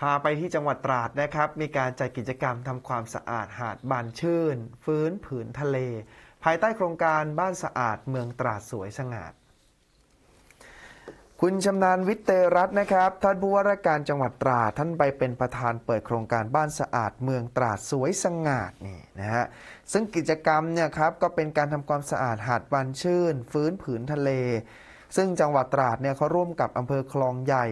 พาไปที่จังหวัดตราดนะครับ มีการจัดกิจกรรมทำความสะอาดหาดบานชื่น ฟื้นผืนทะเล ภายใต้โครงการบ้านสะอาดเมืองตราดสวยสง่าดคุณชำนาญวิเตรัตน์นะครับ ท่านผู้ว่าราชการจังหวัดตราดท่านไปเป็นประธานเปิดโครงการบ้านสะอาดเมืองตราดสวยสง่าดนี่นะฮะซึ่งกิจกรรมเนี่ยครับก็เป็นการทำความสะอาดหาดบานชื่น ฟื้นผืนทะเล ซึ่งจังหวัดตราดเนี่ยเขาร่วมกับอำเภอคลองใหญ่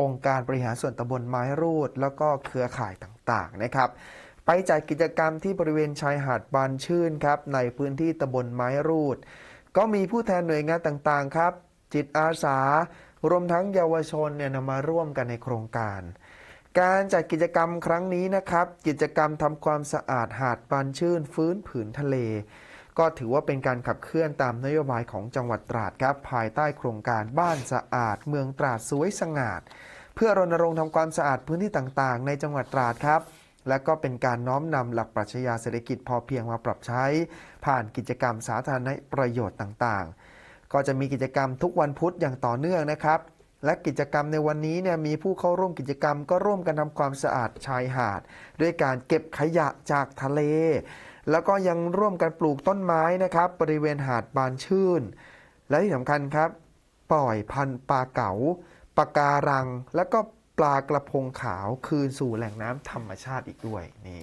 องค์การบริหารส่วนตำบลไม้รูด แล้วก็เครือข่ายต่างๆนะครับ ไปจัดกิจกรรมที่บริเวณชายหาดบานชื่นครับในพื้นที่ตำบลไม้รูด ก็มีผู้แทนหน่วยงานต่างๆครับ จิตอาสารวมทั้งเยาวชนเนี่ยนำมาร่วมกันในโครงการการจัดกิจกรรมครั้งนี้นะครับ กิจกรรมทำความสะอาดหาดบานชื่น ฟื้นผืนทะเล ก็ถือว่าเป็นการขับเคลื่อนตามนโยบายของจังหวัดตราดครับ ภายใต้โครงการบ้านสะอาด เมืองตราดสวยสง่า พื่อรณรงค์ทำความสะอาดพื้นที่ต่างๆ ในจังหวัดตราดครับ และก็เป็นการน้อมนำหลักปรัชญาเศรษฐกิจพอเพียงมาปรับใช้ ผ่านกิจกรรมสาธารณประโยชน์ต่างๆ ก็จะมีกิจกรรมทุกวันพุธอย่างต่อเนื่องนะครับ และกิจกรรมในวันนี้เนี่ยมีผู้เข้าร่วมกิจกรรมก็ร่วมกันทำความสะอาดชายหาด ด้วยการเก็บขยะจากทะเล แล้วก็ยังร่วมกันปลูกต้นไม้นะครับ บริเวณหาดบานชื่น และที่สำคัญครับ ปล่อยพันธุ์ปลาเก๋า ปลาการัง และก็ปลากระพงขาวคืนสู่แหล่งน้ำธรรมชาติอีกด้วยนี่